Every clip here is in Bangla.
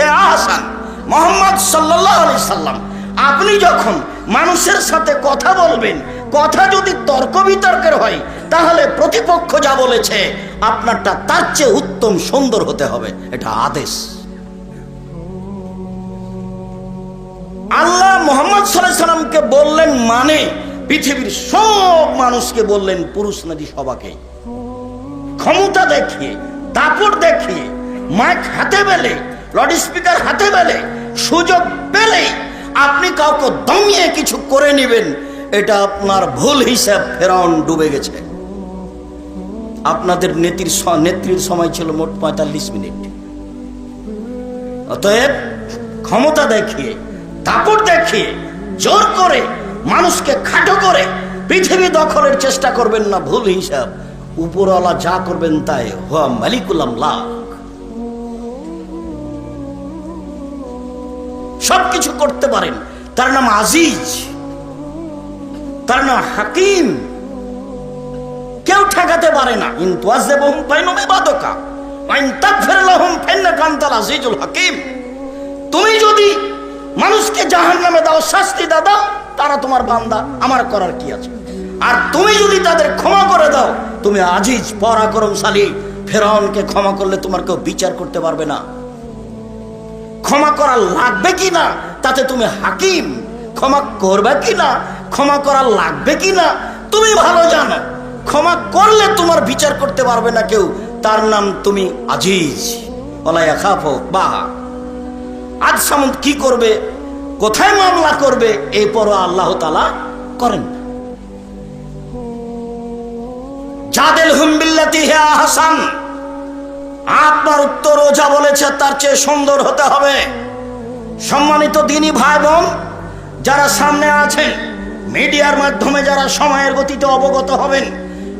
হে আপনি যখন মানুষের সাথে কথা বলবেন, কথা যদি তর্ক বিতর্কের হয়, তাহলে প্রতিপক্ষ যা বলেছে, আপনারটা তার চেয়ে উত্তম সুন্দর হতে হবে। এটা আদেশ। আল্লাহ মোহাম্মদ সাল্লামকে বললেন মানে পৃথিবীর সব মানুষকে বললেন পুরুষ নারী সবাকে। ক্ষমতা দেখিয়ে, দাপট দেখিয়ে মাইক হাতে পেলে লাউড স্পিকার হাতে পেলে, সুযোগ পেলে আপনি কাউকে দমিয়ে কিছু করে নেবেন, এটা আপনার ভুল হিসাব ফেরাউন ডুবে গেছে। আপনাদের নেত্রীর নেত্রীর সময় ছিল মোট পঁয়তাল্লিশ মিনিট। অতএব ক্ষমতা দেখিয়ে, দাপট দেখিয়ে, জোর করে মানুষকে খাটো করে পৃথিবী দখলের চেষ্টা করবেন না, ভুল হিসাব। উপরওয়ালা যা করবেন তাই, হুয়া মালিকুল আমলাক সবকিছু করতে পারেন। তার নাম আজিজ। তার নাম হাকিম। কেউ ঠেকাতে পারে না। কিন্তু তুমি যদি মানুষকে জাহান্নামে দাও, শাস্তি দাদা তারা তোমার বান্দা। আমার করার কি আছে? আর তুমি যদি তাদের ক্ষমা করে দাও, তুমি আজিজ, পরাক্রমশালী। ফেরাউনকে ক্ষমা করলে তোমার কেউ বিচার করতে পারবে না। ক্ষমা করা লাগবে কি না তাতে তুমি হাকিম। ক্ষমা করবে কি না ক্ষমা করা লাগবে কি না তুমি ভালো জানো। ক্ষমা করলে তোমার বিচার করতে পারবে না কেউ। তার নাম তুমি আজিজ। ওলাইয়া খাফো আজ সামন্ত কি করবে? কোথায় মামলা করবে? এই পর আল্লাহ তালা করেন। না। জাদেল হুমবিল্লাতি হে আহসান আপনার উত্তর ওঝা বলেছে, তার চেয়ে সুন্দর হতে হবে। সম্মানিত দিনী ভাই বোন যারা সামনে আছেন, মিডিয়ার মাধ্যমে যারা সময়ের গতিতে অবগত হবেন,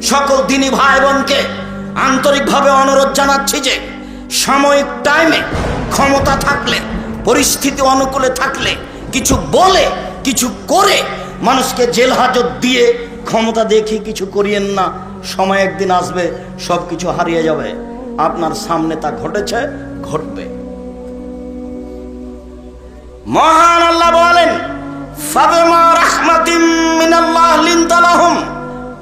সকল দিনী ভাই বোনকে আন্তরিকভাবে অনুরোধ জানাচ্ছি যে, সাময়িক টাইমে ক্ষমতা থাকলে, পরিস্থিতি অনুকূলে থাকলে, কিছু বলে, কিছু করে মানুষকে জেল হাজত দিয়ে ক্ষমতা দেখে কিছু করিয়েন না। সময় একদিন আসবে সব কিছু হারিয়ে যাবে। আপনার সামনে তা ঘটেছে, ঘটবে। মহান আল্লাহ বলেন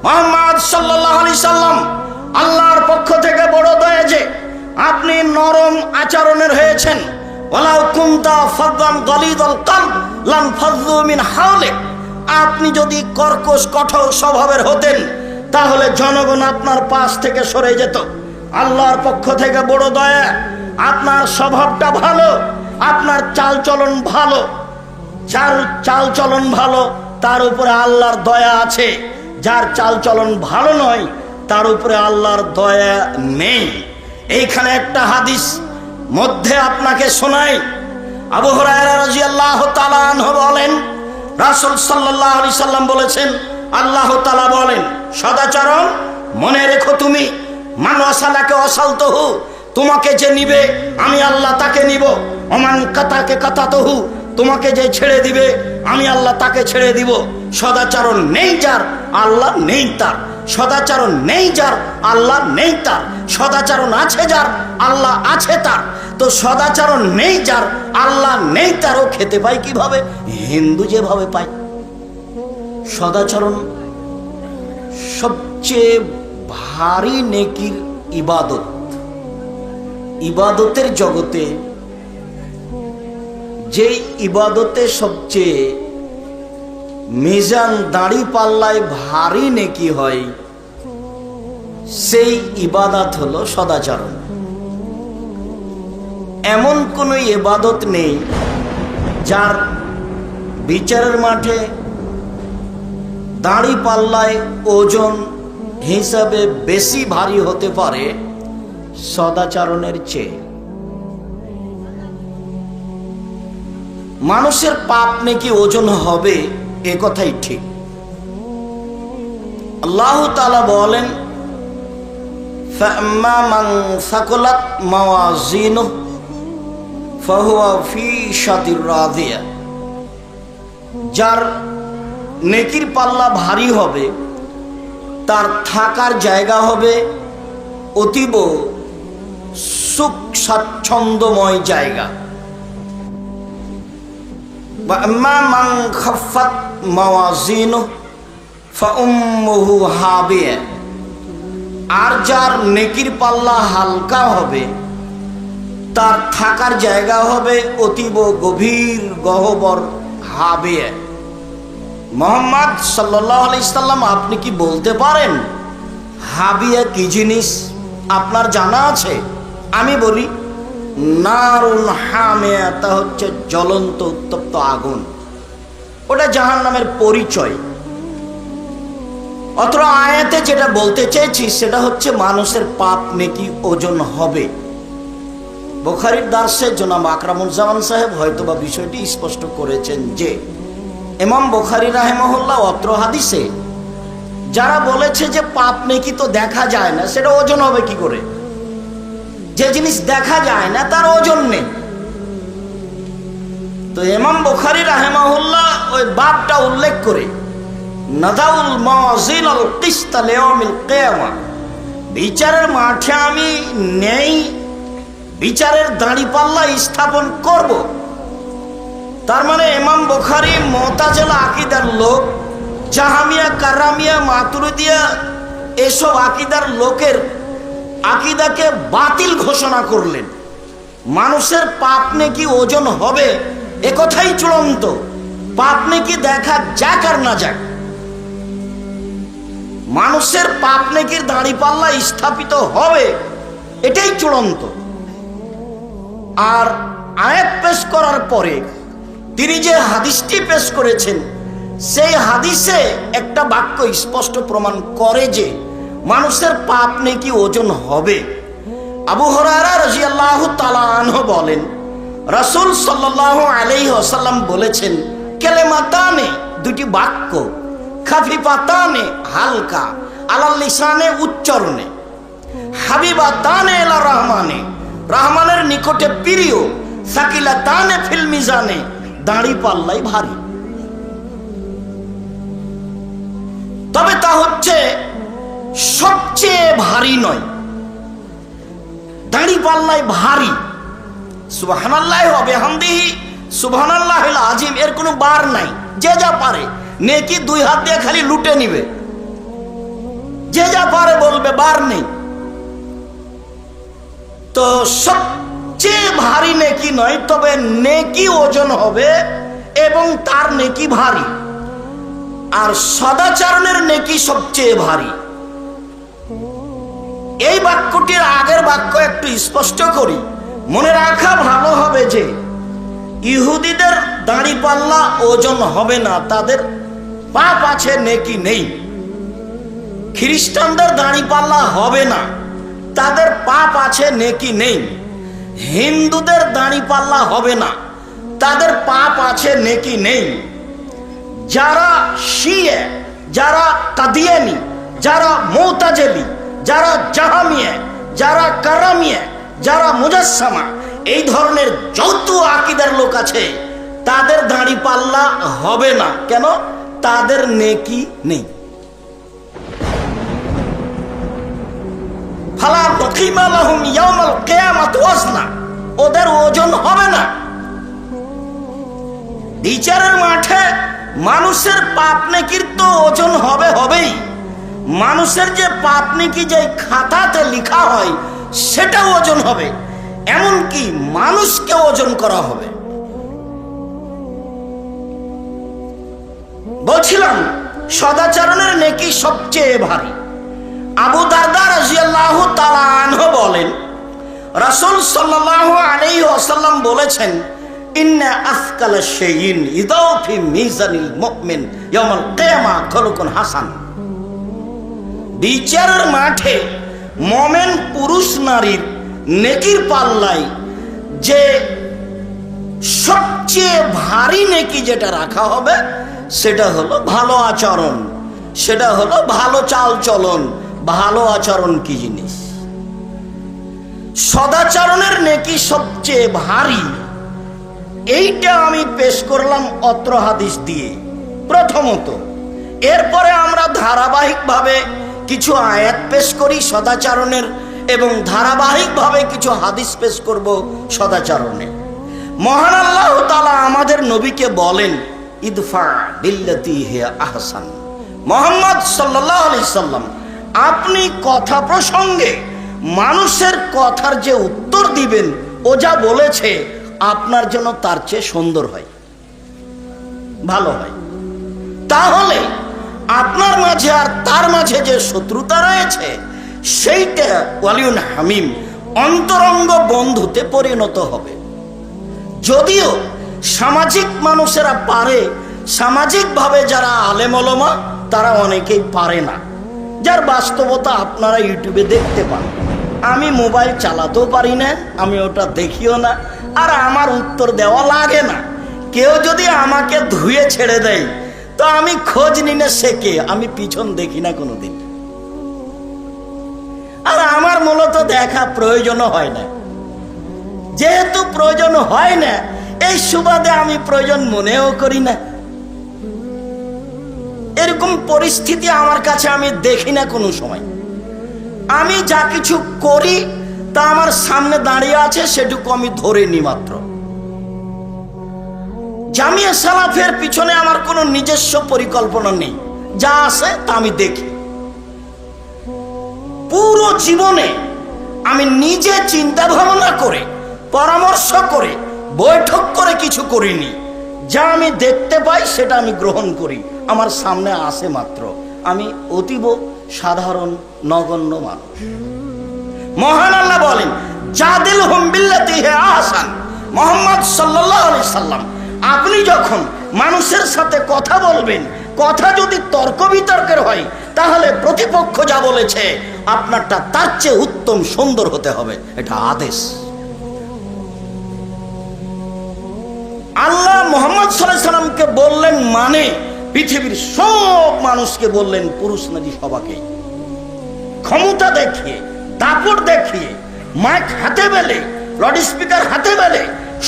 মুহাম্মদ সাল্লাল্লাহু আলাইহি সাল্লাম আল্লাহর পক্ষ থেকে বড় দয়া যে আপনি নরম আচরণের হয়েছেন। আপনি যদি কর্কশ কঠোর স্বভাবের হতেন, তাহলে জনগণ আপনার পাশ থেকে সরে যেত। আল্লাহর পক্ষ থেকে বড় দয়া। আপনার স্বভাবটা ভালো, আপনার চালচলন ভালো। যার চালচলন ভালো, তার উপরে আল্লাহর দয়া আছে। যার চালচলন ভালো নয়, তার উপরে আল্লাহর দয়া নেই। এইখানে একটা হাদিস মধ্যে আপনাকে শোনাই। আবু হুরায়রা রাদিয়াল্লাহু তাআলা আনহু বলেন, রাসূল সাল্লাম বলেছেন, আল্লাহ তাআলা বলেন, সদাচরণ মনে রেখো তুমি মানুষালাকে অসালত হু তোমাকে যে নিবে, আমি আল্লাহ তাকে নিব। অমান কাতাকে কাতাতহু, তোমাকে যে ছেড়ে দিবে, আমি আল্লাহ তাকে ছেড়ে দিব। সদাচরণ নেই যার, আল্লাহ নেই তার। সদাচরণ নেই যার, আল্লাহ নেই তার। সদাচরণ আছে যার, আল্লাহ আছে তার। তো সদাচরণ নেই যার, আল্লাহ নেই তারও খেতে পায় কীভাবে? হিন্দু যেভাবে পায়। সদাচরণ সবচেয়ে ভারী নেকির ইবাদত। ইবাদতের জগতে যেই ইবাদতে সবচেয়ে মিজান দাড়ি পাল্লায় ভারী নেকি হয়, সেই ইবাদত হলো সদাচরণ। এমন কোনো ইবাদত নেই যার বিচারের মাঠে দাড়ি পাল্লায় ওজন হিসাবে বেশি ভারী হতে পারে সদাচারণের চেয়ে। মানুষের পাপ নাকি ওজন হবে, এ কথাই ঠিক। আল্লাহ তালা বলেন যার নেকির পাল্লা ভারী হবে তার থাকার জায়গা হবে অতীব সুখ স্বাচ্ছন্দ্যময় জায়গা। আর যার নেকির পাল্লা হালকা হবে, তার থাকার জায়গা হবে অতীব গভীর গহবর হাবিয়া। মোহাম্মদ সাল্লাহ আলাইসাল্লাম আপনি কি বলতে পারেন? হাবিয়া কি জিনিস? আপনার জানা আছে? আমি বলি নারুল হামিয়া, তা হচ্ছে জ্বলন্ত উত্তপ্ত আগুন। ওটা জাহান নামের পরিচয়। অত্র আয়াতে যেটা বলতে চেয়েছি, সেটা হচ্ছে মানুষের পাপ নেকি ওজন হবে। বোখারির দার্সে জনাব আকরামুজ্জামান সাহেব হয়তোবা বিষয়টি স্পষ্ট করেছেন যে এমাম বোখারি রাহেমহল্লা অত্র হাদিসে, যারা বলেছে যে পাপ নেকি তো দেখা যায় না, সেটা ওজন হবে কি করে? যে জিনিস দেখা যায় না, তার ওজন নেই। তো এমাম বোখারি রাহেমাহুল্লাহ ওই বাপটা উল্লেখ করে নাদাউল বিচারের মাঠে আমি নেই, বিচারের দাঁড়িপাল্লা স্থাপন করব। তার মানে ইমাম বুখারী মোতাজেলা আকিদার লোক, জাহামিয়া, কারামিয়া, মাতুরিদিয়া এসব আকিদার লোকের আকিদাকে বাতিল ঘোষণা করলেন। মানুষের পাপ নাকি ওজন হবে একথাই চূড়ান্ত। পাপ নাকি দেখা যাক আর না যাক। মানুষের পাপ নেকির দাঁড়িপাল্লা স্থাপিত হবে, এটাই চূড়ান্ত। আর আয়াত পেশ করার পরে তিনি যে হাদিসটি পেশ করেছেন, সেই হাদিসে একটা বাক্য স্পষ্ট প্রমাণ করে যে মানুষের পাপ নেকি ওজন হবে। আবু হরারা রাজিয়াল্লাহ তালাহ বলেন, রাসূল সাল্লাল্লাহু আলাইহি ওয়াসাল্লাম বলেছেন, কেলেমাতানে দুটি বাক্য, খাফিফাতানে হালকা, আলাল লিসানে উচ্চারণে। হাবিবাতানে এলা রহমানে, রহমানের নিকটে প্রিয় সাকিলা তানে ফিল মিজানে দাঁড়ি পাল্লাই ভারী। তবে তা হচ্ছে সবচেয়ে ভারী নয়। দাঁড়ি পাল্লাই ভারী। সুবহানাল্লাহ হবে আজিম এর কোনো বার নাই। যে যা পারে দুই হাত দিয়ে খালি লুটে নিবে। যে যা পারে বলবে, বার নেই। তো সবচেয়ে ভারী নেকি নয়, তবে নেকি ওজন হবে এবং তার নেকি ভারী। আর সদাচরণের নেকি সবচেয়ে ভারী। এই বাক্যটির আগের বাক্য একটু স্পষ্ট করি। মনে রাখা ভালো হবে যে, ইহুদিদের দাড়ি পাল্লা ওজন হবে না, তাদের পাপ আছে, নেকি নেই। খ্রিস্টানদের দাড়ি পাল্লা হবে না, তাদের পাপ আছে, নেকি নেই। হিন্দুদের দাড়ি পাল্লা হবে না। তাদের পাপ আছে, নেকি নেই। যারা শিয়ে, যারা কাদিয়ানি যারা মৌতাজেলি, যারা জাহামিয়ে, যারা কারামিয়ে, যারা মুজাসসামা, এই ধরনের যত আকিদার লোক আছে, তাদের দাঁড়ি পাল্লা হবে না। কেন? তাদের নেকি নেই। ফালা বকিমালাহুম ইয়াউমাল কিয়ামাত ওয়াজনা। ওদের ওজন হবে না। বিচারের মাঠে মানুষের পাপ নেকির তো ওজন হবে হবেই। মানুষের যে পাপ নেকি যে খাতাতে লেখা হয় সেটা ওজন হবে। এমনকি মানুষকে ওজন করা হবে। বলছিলাম, সদাচরণের নেকি সবচেয়ে ভারী। আবু দারদা রাজিয়াল্লাহু তাআলা আনহু বলেন, রাসূল সাল্লাল্লাহু আলাইহি ওয়াসাল্লাম বলেছেন হাসান। বিচারের মাঠে মোমেন পুরুষ নারীর নেকির পাল্লাই যে সবচেয়ে ভারী নেকি যেটা রাখা হবে, সেটা হলো ভালো আচরণ, সেটা হলো ভালো চাল চলন ভালো আচরণ কি জিনিস? সদাচরণের নেকি সবচেয়ে ভারী। এইটা আমি পেশ করলাম অত্র হাদিস দিয়ে। প্রথমত, এরপরে আমরা ধারাবাহিকভাবে কিছু আয়াত পেশ করি সদাচরণের এবং ধারাবাহিকভাবে কিছু হাদিস পেশ করব সদাচরণে। মহান আল্লাহ তালা আমাদের নবীকে বলেন, ইদফা বিল্লাতি হে আহসান। মোহাম্মদ সাল্লাহ সাল্লাম আপনি কথা প্রসঙ্গে মানুষের কথার যে উত্তর দিবেন, ও যা বলেছে, আপনার জন্য তার চেয়ে সুন্দর হয়। ভালো হয়। তাহলে আপনার মাঝে আর তার মাঝে যে শত্রুতা রয়েছে, সেইটা ওয়ালিউন হামিম অন্তরঙ্গ বন্ধুতে পরিণত হবে। যদিও সামাজিক মানুষেরা পারে, সামাজিকভাবে যারা আলেমলমা তারা অনেকেই পারে না। যার বাস্তবতা আপনারা ইউটিউবে দেখতে পান। আমি মোবাইল চালাতেও পারি না, আমি ওটা দেখিও না, আর আমার উত্তর দেওয়া লাগে না। কেউ যদি আমাকে ধুয়ে ছেড়ে দেয়, তো আমি খোঁজ নিনে শেখে আমি পিছন দেখি না কোনোদিন। আর আমার মূলত দেখা প্রয়োজনও হয় না। যেহেতু প্রয়োজন হয় না, এই সুবাদে আমি প্রয়োজন মনেও করি না। এরকম পরিস্থিতি আমার কাছে আমি দেখি না কোনো সময়। আমি যা কিছু করি, তা আমার সামনে দাঁড়িয়ে আছে, সেটুকু আমি ধরে নি মাত্র। জামিয়া সালাফের পিছনে আমার কোনো নিজস্ব পরিকল্পনা নেই। যা আছে, তা আমি দেখি। পুরো জীবনে আমি নিজে চিন্তা ভাবনা করে, পরামর্শ করে, বৈঠক করে কিছু করিনি। যা আমি দেখতে পাই, সেটা আমি গ্রহণ করি। আমার সামনে আসে মাত্র। আমি অতীব সাধারণ, নগণ্য মানুষ। মহান আল্লাহ বলেন জাদিল হুম বিল্লাতি হে আহসান। মোহাম্মদ সাল্লাল্লাহু আলাইহি সাল্লাম, আপনি যখন মানুষের সাথে কথা বলবেন, কথা যদি তর্ক বিতর্কের হয়, তাহলে প্রতিপক্ষ যা বলেছে, আপনারটা তার চেয়ে উত্তম সুন্দর হতে হবে। এটা আদেশ। আল্লাহ মোহাম্মদ সাল্লাহ সাল্লামকে বললেন মানে পৃথিবীর সব মানুষকে বললেন, পুরুষ নারী সবাকে? ক্ষমতা দেখিয়ে, দাপট দেখিয়ে, মাইক হাতে পেলে লাউড স্পিকার হাতে পেলে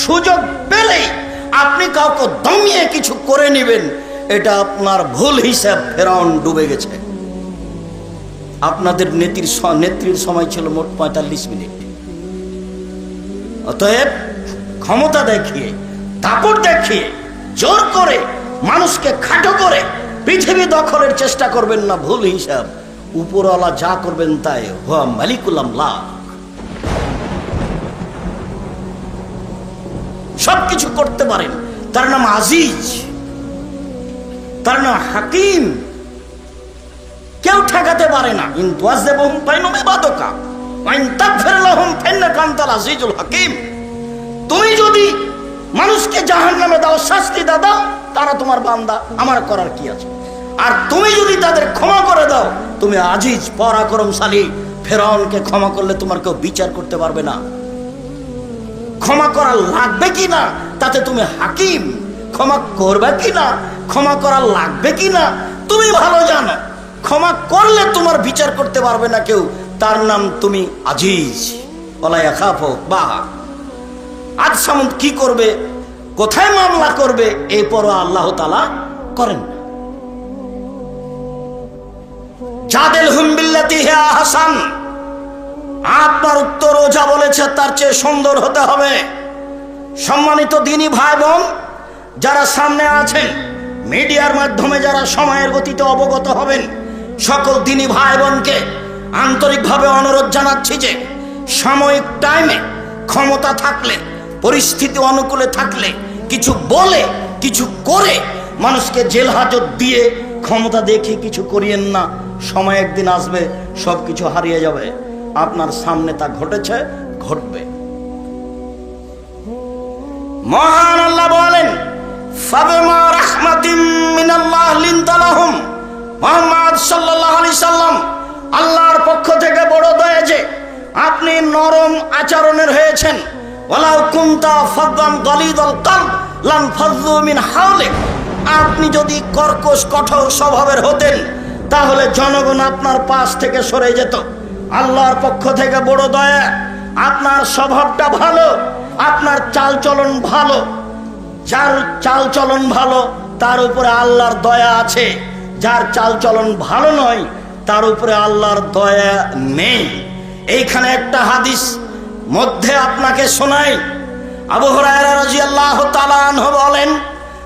সুযোগ পেলেই আপনি কাউকে দমিয়ে কিছু করে নেবেন, এটা আপনার ভুল হিসাব ফেরাউন ডুবে গেছে। আপনাদের নেত্রীর নেত্রীর সময় ছিল মোট পঁয়তাল্লিশ মিনিট। অতএব ক্ষমতা দেখিয়ে, দাপট দেখিয়ে, জোর করে মানুষকে খাটো করে পৃথিবী দখলের চেষ্টা করবেন না, ভুল হিসাব। উপরওয়ালা যা করবেন তাই। হুয়া মালিকুলাম লা সবকিছু করতে পারেন। তার নাম আজিজ। তার নাম হাকিম। কেউ ঠেকাতে পারে না। কিন্তু আজিজুল হাকিম। তুমি যদি মানুষকে জাহান নামে দাও, শাস্তি দাও। তারা তোমার বান্দা, আমার করার কি আছে? আর তুমি যদি তাদের ক্ষমা করে দাও, তুমি আজিজ পরাক্রমশালী ফেরাউনকে ক্ষমা করলে তোমার কেউ বিচার করতে পারবে না। ক্ষমা করা লাগবে কি না? তাতে তুমি হাকিম। ক্ষমা করবে কি না? ক্ষমা করা লাগবে কি না? তুমি ভালো জানো, ক্ষমা করলে তোমার বিচার করতে পারবে না কেউ। তার নাম তুমি আজিজ। ওলাইয়া খাফো বা আজ সামন্ত কি করবে? কোথায় মামলা করবে? এই পর আল্লাহ তালা করেন না। জাদেল হুমবিল্লাতি হে আহসান। আপনার উত্তর যা বলেছে, তার চেয়ে সুন্দর হতে হবে। সম্মানিত দিনী ভাই বোন যারা সামনে আছেন, মিডিয়ার মাধ্যমে যারা সময়ের গতিতে অবগত হবেন, সকল দিনী ভাই বোনকে আন্তরিকভাবে অনুরোধ জানাচ্ছি যে, সাময়িক টাইমে ক্ষমতা থাকলে, পরিস্থিতি অনুকূলে থাকলে কিছু বলে, কিছু করে মানুষকে জেল হাজত দিয়ে ক্ষমতা দেখে কিছু করিয়েন না। সময় একদিন আসবে সব কিছু হারিয়ে যাবে। আপনার সামনে তা ঘটেছে, ঘটবে। মহান আল্লাহ বলেন আল্লাহর পক্ষ থেকে বড় দয়া যে, আপনি নরম আচরণের হয়েছেন। আপনি যদি কর্কশ, কঠোর স্বভাবের হতেন, তাহলে জনগণ আপনার পাশ থেকে সরে যেত। আল্লাহর পক্ষ থেকে বড় দয়া। আপনার স্বভাবটা ভালো, আপনার চালচলন ভালো। যার চালচলন ভালো, তার উপরে আল্লাহর দয়া আছে। যার চালচলন ভালো নয়, তার উপরে আল্লাহর দয়া নেই। এইখানে একটা হাদিস মধ্যে আপনাকে শোনাই। আবু হুরায়রা রাদিয়াল্লাহু তাআলা আনহু বলেন,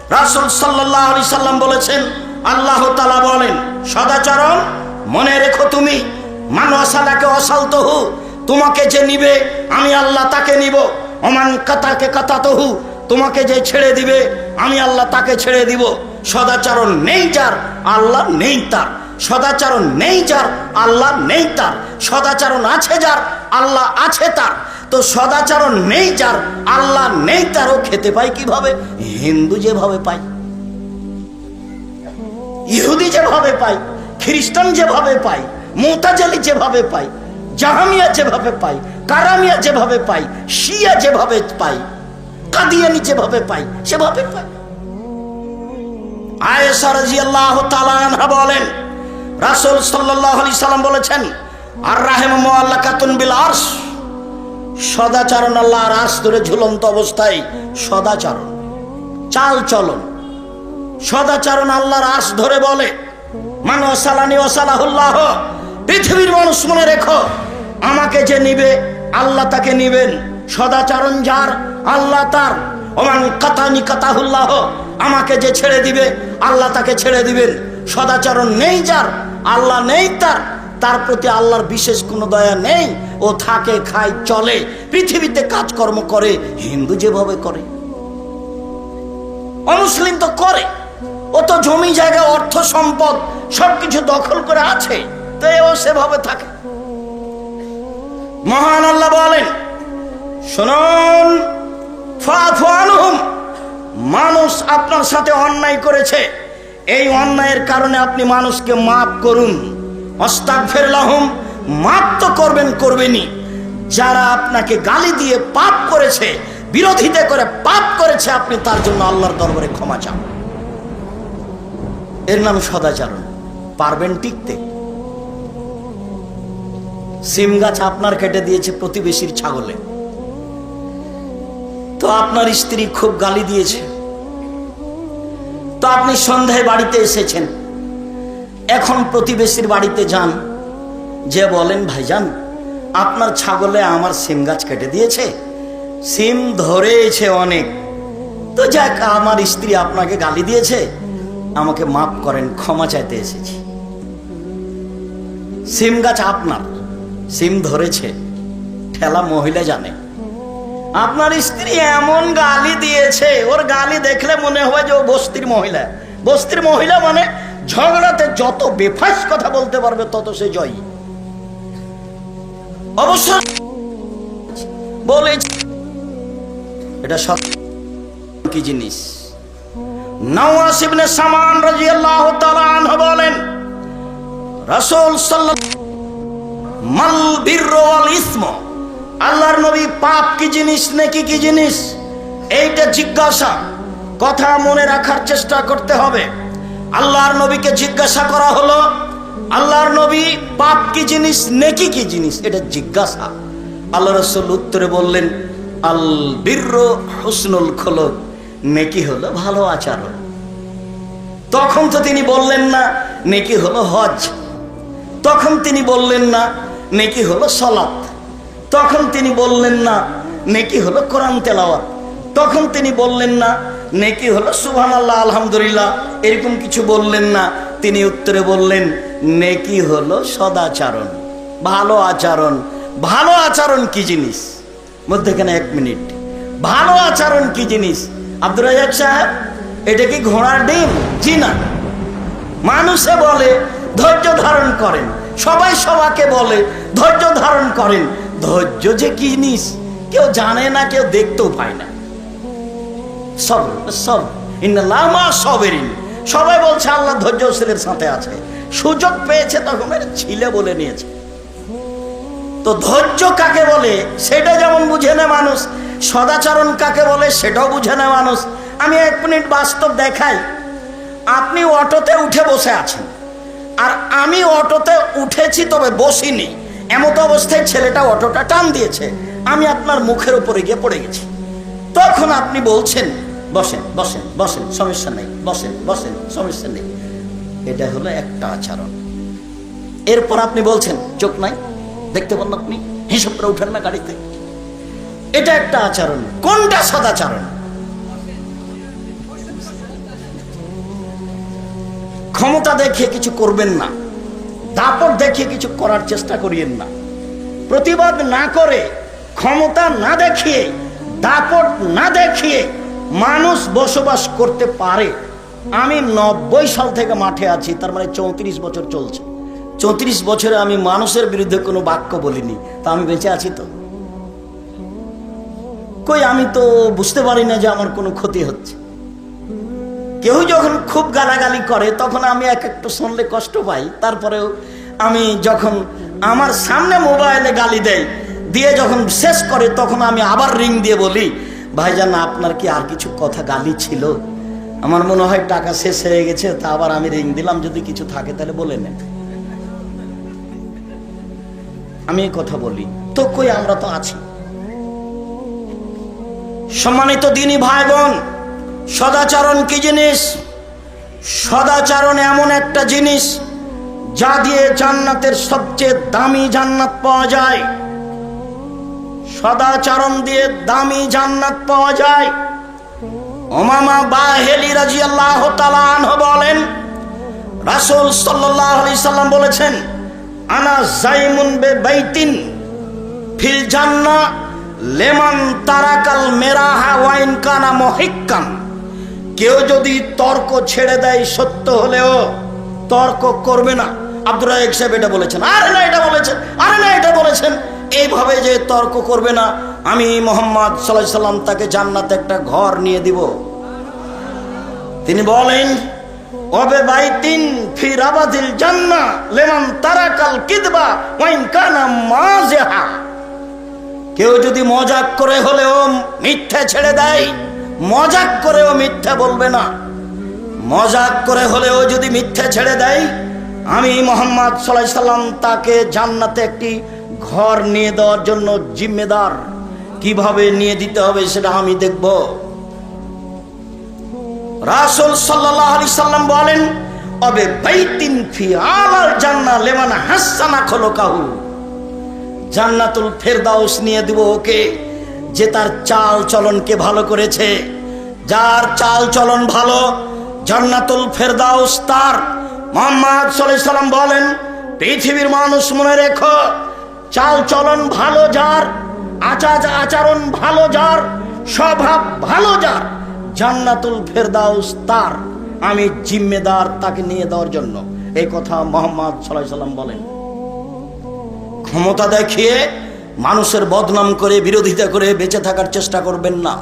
রাসূল সাল্লাল্লাহু আলাইহি সাল্লাম বলেছেন, আল্লাহ তাআলা বলেন, সদাচরণ মনে রেখো তুমি মানসালাকে অসালতহু তোমাকে যে নিবে, আমি আল্লাহ তাকে নিব। অমান কাতাকে কাতাতহু, তোমাকে যে ছেড়ে দিবে, আমি আল্লাহ তাকে ছেড়ে দিব। সদাচরণ নেই যার, আল্লাহ নেই তার। সদাচরণ নেই যার, আল্লাহ নেই তার। সদাচরণ আছে যার, আল্লাহ আছে তার। তো সদাচরণ নেই যার, আল্লাহ নেই তারও খেতে পায় কীভাবে? হিন্দু যেভাবে পায়, ইহুদি যেভাবে পায়, খ্রিস্টান যেভাবে পায়, মোতাজালি যেভাবে পায়, জাহামিয়া যেভাবে পায়, কারামিয়া যেভাবে পায়, শিয়া যেভাবে পায়, কাদিয়ানি যেভাবে পায়, সেভাবে পায়। আয়েশা রাদিয়াল্লাহু তাআলা আনহা বলেন রাসূল সাল্লাল্লাহু আলাইহি সাল্লাম বলেছেন আর রাহিম মুআল্লাকাতুন বিল আরশ। সদাচরণ আল্লাহ আরশ ধরে ঝুলন্ত অবস্থায় সদাচরণ, চাল চলন। সদাচরণ আল্লাহর আশ ধরে বলে, মান ওসালানি ওসালাহুল্লাহ, পৃথিবীর মানুষ মনে রেখো, আমাকে যে নিবে, আল্লাহ তাকে নিবেন। সদাচরণ যার, আল্লাহ তার। ওমান কাতানি কাতাহুল্লাহ, আমাকে যে ছেড়ে দিবে, আল্লাহ তাকে ছেড়ে দিবেন। সদাচরণ নেই যার, আল্লাহ নেই তার তার প্রতি আল্লাহর বিশেষ কোনো দয়া নেই ও থাকে, খায়, চলে, পৃথিবীতে কাজকর্ম করে, হিন্দু যেভাবে করে। অমুসলিম তো করে, ও তো জমি, জায়গা, অর্থ, সম্পদ, সবকিছু দখল করে আছে, তো এও সেভাবে থাকে। মহান আল্লাহ বলেন, শুনুন মানুষ আপনার সাথে অন্যায় করেছে। এই অন্যায়ের কারণে আপনি মানুষকে মাফ করুন। অস্তাক ফেরলাহুম মাফ তো করবেন, করবেনই। যারা আপনাকে গালি দিয়ে পাপ করেছে, বিরোধিতা করে পাপ করেছে, আপনি তার জন্য আল্লাহর দরবারে ক্ষমা চান। এর নাম সদাচরণ। পারবেন টিকতে। সিম গাছ আপনার কেটে দিয়েছে প্রতিবেশীর ছাগলে। তো আপনার স্ত্রী খুব গালি দিয়েছে। তো আপনি সন্ধ্যায় বাড়িতে এসেছেন। এখন প্রতিবেশীর বাড়িতে যান। যে বলেন, ভাইজান, আপনার ছাগলে আমার সিম গাছ কেটে দিয়েছে। সিম ধরেছে অনেক। তো যাক, আমার স্ত্রী আপনাকে গালি দিয়েছে। আমাকে মাফ করেন, ক্ষমা চাইতে এসেছি। সিম গাছ আপনার। সিম ধরেছে। ঠেলা মহিলা জানে। আপনার স্ত্রী এমন গালি দিয়েছে, ওর গালি দেখলে মনে হয় যে ও বস্তির মহিলা। বস্তির মহিলা মানে ঝগড়াতে যত বেফাস কথা বলতে পারবে তত সে জয়ী। অবশ্য বলেছে, এটা সব কি জিনিস? নওয়াস ইবনে সামান রাদিয়াল্লাহু তাআলা আনহু বলেন, রাসূল সাল্লাল্লাহু মাল বিররু ওয়াল ইসম। আল্লাহর নবী পাপ কি জিনিস, নাকি কি জিনিস? এইটা জিজ্ঞাসা। কথা মনে রাখার চেষ্টা করতে হবে। আল্লাহর নবীকে জিজ্ঞাসা করা হলো, আল্লাহর নবী পাপ কি জিনিস, নেকি কি জিনিস? এটা জিজ্ঞাসা। আল্লাহ রসুল উত্তরে বললেন, আল বীর্র হুসনুল খোলক। নেকি হলো ভালো আচরণ। তখন তো তিনি বললেন না, নেকি হলো হজ। তখন তিনি বললেন না, নেকি হলো সলাৎ। তখন তিনি বললেন না, নেকি হলো কোরআন তেলাওয়াত। তখন তিনি বললেন না, নেকি হলো সুবহান আল্লাহ আলহামদুলিল্লাহ। এরকম কিছু বললেন না। তিনি উত্তরে বললেন, নেকি হলো সদাচরণ, ভালো আচরণ। ভালো আচরণ কি জিনিস? মধ্যেখানে এক মিনিট। ভালো আচরণ কি জিনিস? আব্দুর রাজাক সাহেব, এটা কি ঘোড়ার ডিম? জি না। মানুষে বলে, ধৈর্য ধারণ করেন। সবাই সবাকে বলে, ধৈর্য ধারণ করেন। ধৈর্য যে কি জিনিস, কেউ জানে না, কেউ দেখতেও পায় না। সব সব। ইন্নাল্লামা সবেরিন। সবাই বলছে, আল্লাহ ধৈর্যশীলের সাথে আছে। সুযোগ পেয়েছে তখন ছিলে বলে নিয়েছে। তো ধৈর্য কাকে বলে, সেটা যেমন বুঝে না মানুষ, সদাচরণ কাকে বলে, সেটাও বুঝে না মানুষ। আমি এক মিনিট বাস্তব দেখাই। আপনি অটোতে উঠে বসে আছেন। আর আমি অটোতে উঠেছি, তবে বসিনি। এমত অবস্থায় ছেলেটা অটোটা টান দিয়েছে। আমি আপনার মুখের উপরে গিয়ে পড়ে গেছি। তখন আপনি বলছেন, বসেন বসেন বসেন, সমস্যা নেই, বসেন বসেন, সমস্যা নেই। এটা হলো একটা আচরণ। এরপর আপনি বলছেন, চোখ নাই, দেখতে পান আপনি, হিসাব করে উঠেন না গাড়িতে। এটা একটা আচরণ। কোনটা সদাচরণ ক্ষমতা দেখিয়ে কিছু করবেন না। দাপট দেখিয়ে কিছু করার চেষ্টা করিয়েন না। প্রতিবাদ না করে, ক্ষমতা না দেখিয়ে, দাপট না দেখিয়ে মানুষ বসবাস করতে পারে। আমি নব্বই সাল থেকে মাঠে আছি, তার মানে চৌত্রিশ বছর চলছে। চৌত্রিশ বছরে আমি মানুষের বিরুদ্ধে কোনো বাক্য বলিনি, তা আমি বেঁচে আছি তো? কই আমি তো বুঝতে পারি না যে আমার কোনো ক্ষতি হচ্ছে। কেউ যখন খুব গালাগালি করে, তখন আমি এক একটু শুনলে কষ্ট পাই। তারপরেও আমি যখন আমার সামনে মোবাইলে গালি দেয় দিয়ে যখন শেষ করে, তখন আমি আবার রিং দিয়ে বলি ভাই ভাইজান, আপনার কি আর কিছু কথা গালি ছিল? আমার মনে হয় টাকা শেষ হয়ে গেছে, তা আবার আমি রিং দিলাম, যদি কিছু থাকে তাহলে বলে নেন। আমি এই কথা বলি। তো কই আমরা তো আছি? সম্মানিত দিনী ভাই বোন সদাচরণ কি জিনিস? সদাচরণ এমন একটা জিনিস যা দিয়ে জান্নাতের সবচেয়ে দামি জান্নাত পাওয়া যায়। সদাচরণ দিয়ে দামি জান্নাত পাওয়া যায়। ওমামা বাহেলি রাজি আল্লাহ বলেন, রাসূল সাল্লাম বলেছেন, আনা জাইমুন বে বাইতিন ফিল জান্না লেমান তারাকাল মেরাহা ওয়াইন কানা মহিক্কান। কেউ যদি তর্ক ছেড়ে দেয়, সত্য হলেও তর্ক করবে না। আব্দুর রাজাক সাহেব এটা বলেছেন। আরে না, এটা বলেছেন। আরে না, এটা বলেছেন। এইভাবে যে তর্ক করবে না, আমি মোহাম্মদ সাল্লাহ সাল্লাম তাকে জান্নাতে একটা ঘর নিয়ে দিব। তিনি বলেন, ওবে বাইতিন ফি রাবাদিল জান্না লেমান তারাকাল কিদবা ওয়াইন কানা মাজেহা কেউ যদি মজাক করে হলেও মিথ্যা ছেড়ে দেয় মজাক করেও মিথ্যা বলবে না। মজাক করে হলেও যদি মিথ্যা ছেড়ে দেয়, আমি মোহাম্মদ সাল্লাহ সাল্লাম তাকে জান্নাতে একটি ঘর নিয়ে দেওয়ার জন্য জিম্মেদার। কীভাবে নিয়ে দিতে হবে সেটা আমি দেখব। রাসূল সাল্লাল্লাহু আলাইহি সাল্লাম বলেন, অবে বাইতিন ফি আলাল জান্নাহ লেমান হাসানা খলকাহু। জান্নাতুল ফেরদাউস নিয়ে দিব ওকে। যে তার চাল চলনকে ভালো করেছে, যার চাল চলন ভালো, জান্নাতুল ফেরদাউস তার। মোহাম্মদ সাল্লাম বলেন, পৃথিবীর মানুষ মনে রেখো, চাল চলন ভালো যার আচার আচরণ ভালো যার, স্বভাব ভালো যার, জান্নাতুল ফেরদাউস তার। আমি জিম্মেদার তাকে নিয়ে দেওয়ার জন্য এই কথা মোহাম্মদ সাল্লাম বলেন। ক্ষমতা দেখিয়ে মানুষের বদনাম করে, বিরোধিতা করে বেঁচে থাকার চেষ্টা করবেন না।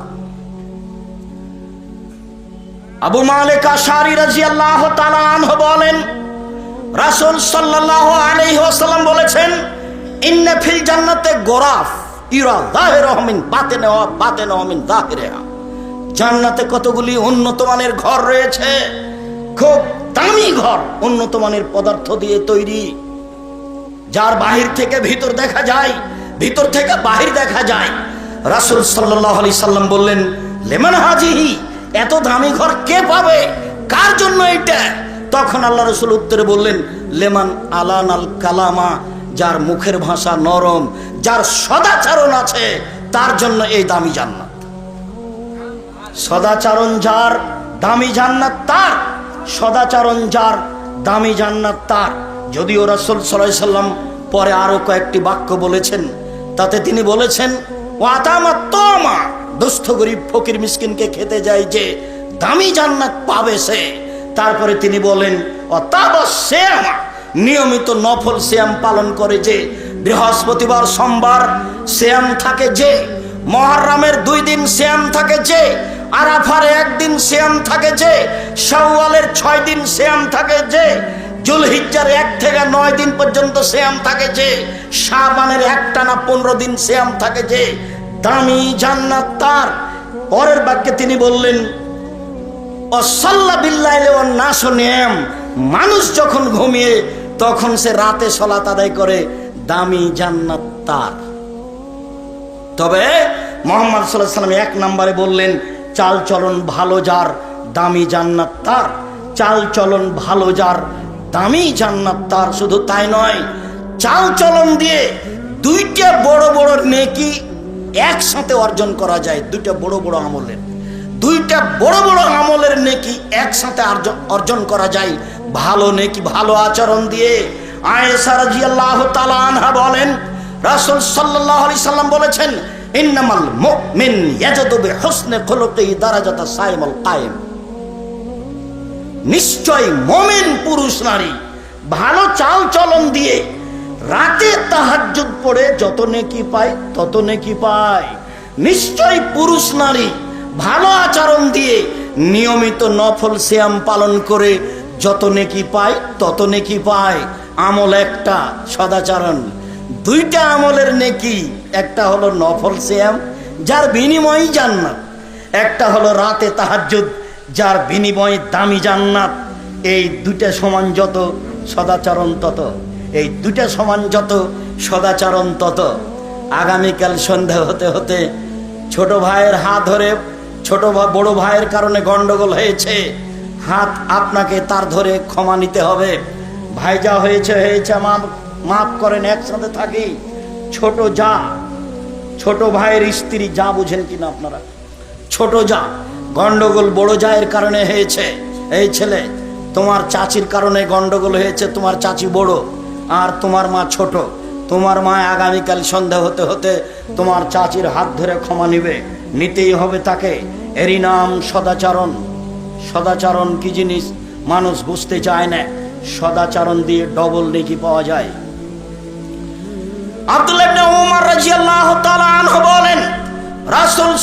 আবু মালিক আশারি রাদিয়াল্লাহু তাআলা আনহু বলেন, রাসূল সাল্লাল্লাহু আলাইহি ওয়াসাল্লাম বলেছেন, ইন্না ফিল জান্নাতে গোরাফ, ইরা যাহিরুহু মিন বাতিনা ওয়া বাতিনুহু মিন যাহিরিহা। জান্নাতে কতগুলি উন্নত মানের ঘর রয়েছে, খুব দামি ঘর, উন্নত মানের পদার্থ দিয়ে তৈরি, যার বাহির থেকে ভিতর দেখা যায় ভিতর থেকে বাহির দেখা যায়। রাসুল সাল্লাহ আলি সাল্লাম বললেন, লেমন হাজিহি, এত দামি ঘর কে পাবে? কার জন্য এটা তখন আল্লাহ রসুল উত্তরে বললেন, লেমান আলান আল কালামা, যার মুখের ভাষা নরম, যার সদাচারণ আছে, তার জন্য এই দামি জান্নাত। সদাচারণ যার, দামি জান্নাত তার। সদাচারণ যার, দামি জান্নাত তার। যদিও রাসুল সাল্লাম পরে আরও কয়েকটি বাক্য বলেছেন তাতে তিনি বলেছেন ওয়াতামা তমা, দুস্থ গরিব ফকির মিসকিনকে খেতে যায় যে দামি জান্নাত পাবে সে। তারপরে তিনি বলেন অতাবা শ্যামা নিয়মিত নফল শ্যাম পালন করে যে বৃহস্পতিবার সোমবার শ্যাম থাকে যে, মহারামের দুই দিন শ্যাম থাকে যে, আরাফার একদিন শ্যাম থাকে যে, শাওয়ালের ছয় দিন শ্যাম থাকে যে জুলহিজ্জার এক থেকে নয় দিন পর্যন্ত শ্যাম থাকে যে শাবানের একটানা পনেরো দিন শ্যাম থাকে যে দামি জান্নাত তার। পরের বাক্যে তিনি বললেন অসল্লা বিল্লাইলে ও নাশ নিয়ম। মানুষ যখন ঘুমিয়ে, তখন সে রাতে সলাত আদায় করে, দামি জান্নাত তার। তবে মোহাম্মদ সাল্লাহ সাল্লাম এক নম্বরে বললেন চাল চলন ভালো যার, দামি জান্নাত তার। চাল চলন ভালো যার দামি জান্নাত তার, শুধু তাই নয়, চাল চলন দিয়ে দুইটা বড় বড় নেকি একসাথে অর্জন করা যায়, দুইটা বড় বড় আমলের। দুইটা বড় বড় আমলের নেকি একসাথে অর্জন- করা যায়। ভালো নেকি, ভালো আচরণ দিয়ে আয়েশা রাদিয়াল্লাহু তাআলা আনহা বলেন, রাসূল সাল্লাল্লাহু আলাইহি সাল্লাম বলেছেন, ইন্নামাল মুমিন ইয়াজাদু বিহুসনি খুলুকিহি দারাজাতা সাইমুল কায়েম। নিশ্চয় মমিন পুরুষ নারী। ভালো চাল চলন দিয়ে রাতে তাহাজ্জুদ পড়ে যত নেকি পায় তত নেকি পায়। নিশ্চয় পুরুষ নারী ভালো আচরণ দিয়ে নিয়মিত নফল শ্যাম পালন করে যত নেকি পায় তত নেকি পায়। আমল একটা, সদাচরণ। দুইটা আমলের নেকি, একটা হলো নফল শ্যাম যার বিনিময়ই জান্নাত। একটা হলো রাতে তাহাজ্জুদ যার বিনিময়ে দামি জান্নাত, এই দুইটা সমান যত, সদাচরণ তত। এই দুইটা সমান যত, সদাচরণ তত। আগামীকাল সন্ধ্যা হতে হতে ছোট ভাইয়ের হাত ধরে, ছোট বড় ভাইয়ের কারণে গন্ডগোল হয়েছে। হাত আপনাকে তার ধরে ক্ষমা নিতে হবে। ভাই যা হয়েছে হয়েছে, মাপ মাফ করেন, একসাথে থাকি। ছোট যা, ছোট ভাইয়ের স্ত্রী যা বুঝেন কিনা আপনারা। ছোট যা গন্ডগোল বড় জায়ের কারণে হয়েছে। এই ছেলে, তোমার চাচির কারণে গন্ডগোল হয়েছে, তোমার চাচি বড় আর তোমার মা ছোট। তোমার মা আগামীকাল সন্ধ্যা হতে হতে তোমার চাচির হাত ধরে ক্ষমা নিবে। নিতেই হবে তাকে। এরই নাম সদাচরণ। সদাচরণ কি জিনিস? মানুষ বুঝতে চায় না। সদাচরণ দিয়ে ডবল নেকি পাওয়া যায়। আব্দুল্লাহ বলেন রাসূল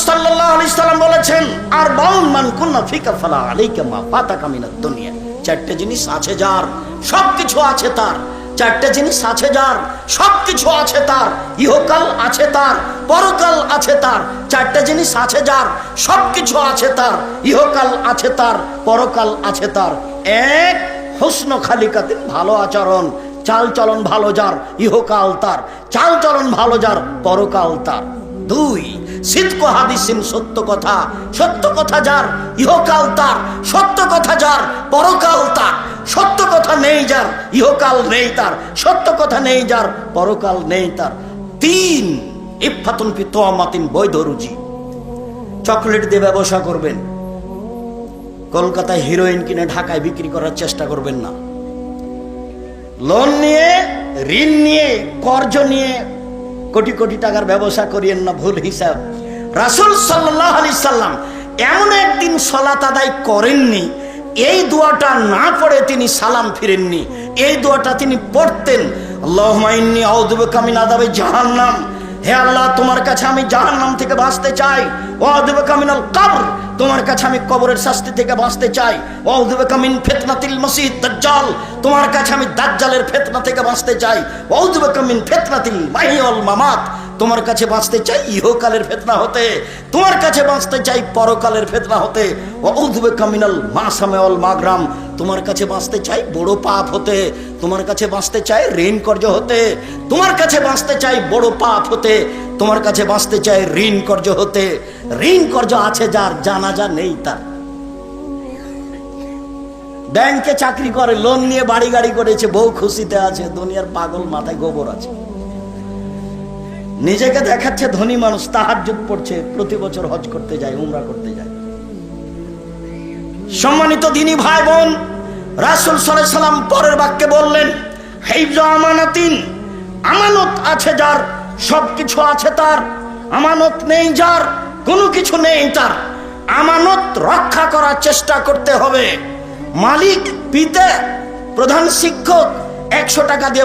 আলাইহি সাল্লাম বলেছেন, আর বাউন মান কুন্না ফাতাকা মিনাদ দুনিয়া। চারটে জিনিস আছে যার আছে তার। চারটে জিনিস আছে যার আছে তার। ইহকাল আছে তার, পরকাল আছে তার। চারটে জিনিস আছে যার সব কিছু আছে তার। ইহকাল আছে তার, পরকাল আছে তার। এক, হুসন ভালো আচরণ। চাল চলন ভালো যার, ইহকাল তার। চাল চলন ভালো যার, পরকাল তার। দুই সত্য কথা। সত্য কথা যার, ইহকাল তার। সত্য কথা যার, পরকাল তার। সত্য কথা নেই যার, ইহকাল নেই তার। সত্য কথা নেই যার, পরকাল নেই তার। তিন ইফাতুন তোয়ামাতিন, বৈধ রুজি। চকলেট দিয়ে ব্যবসা করবেন। কলকাতায় হিরোইন কিনে ঢাকায় বিক্রি করার চেষ্টা করবেন না। লোন নিয়ে, ঋণ নিয়ে, কর্জ নিয়ে কোটি কোটি টাকার ব্যবসা করিয়েন না, ভুল হিসাব। রাসুল সাল্লাহ আলি সাল্লাম এমন একদিন সলাত আদায় করেননি। এই দোয়াটা না পড়ে তিনি সালাম ফিরেননি। এই দোয়াটা তিনি পড়তেন। আল্লাহ মাইন্নি কামিন আদাবে জাহান্নাম। হে আল্লাহ, তোমার কাছে আমি জাহান নাম থেকে বাঁচতে চাই। ও আউদুবে কামিনাল কবর, তোমার কাছে আমি কবরের শাস্তি থেকে বাঁচতে চাই। ও আউদুবে কামিন ফিতনাতিল মসিদ দাজ্জাল, তোমার কাছে আমি দাজ্জালের ফিতনা থেকে বাঁচতে চাই। ও আউদুবে কামিন ফিতনাতিল মাহিয়াল মামাত, তোমার কাছে বাঁচতে চাই ইহকালের ফেতনা হতে। তোমার কাছে বাঁচতে চাই পরকালের ফেতনা হতে। অউধবে কামিনাল মাসামে অল মাগরাম তোমার কাছে বাঁচতে চাই বড় পাপ হতে, তোমার কাছে বাঁচতে চাই ঋণ কর্য হতে, তোমার কাছে বাঁচতে চাই বড় পাপ হতে, তোমার কাছে বাঁচতে চাই ঋণ কর্য হতে, ঋণ কর্য আছে যার, জানাজা নেই তার। ব্যাংকে চাকরি করে লোন নিয়ে বাড়ি গাড়ি করেছে, বউ খুশিতে আছে, দুনিয়ার পাগল মাথায় গোবর আছে। নিজেকে দেখাচ্ছে ধনী মানুষ তাহার পড়ছে, প্রতি বছর হজ করতে যায়, উমরা করতে যায়। সম্মানিত দিনী ভাই বোন রাসুল সালাম পরের বাক্যে বললেন হেইজ আমানাতিন আমানত আছে যার সব কিছু আছে তার। আমানত নেই যার, কোনো কিছু নেই তার। আমানত রক্ষা করার চেষ্টা করতে হবে। মালিক, পিতে, প্রধান শিক্ষক একশো টাকা দিয়ে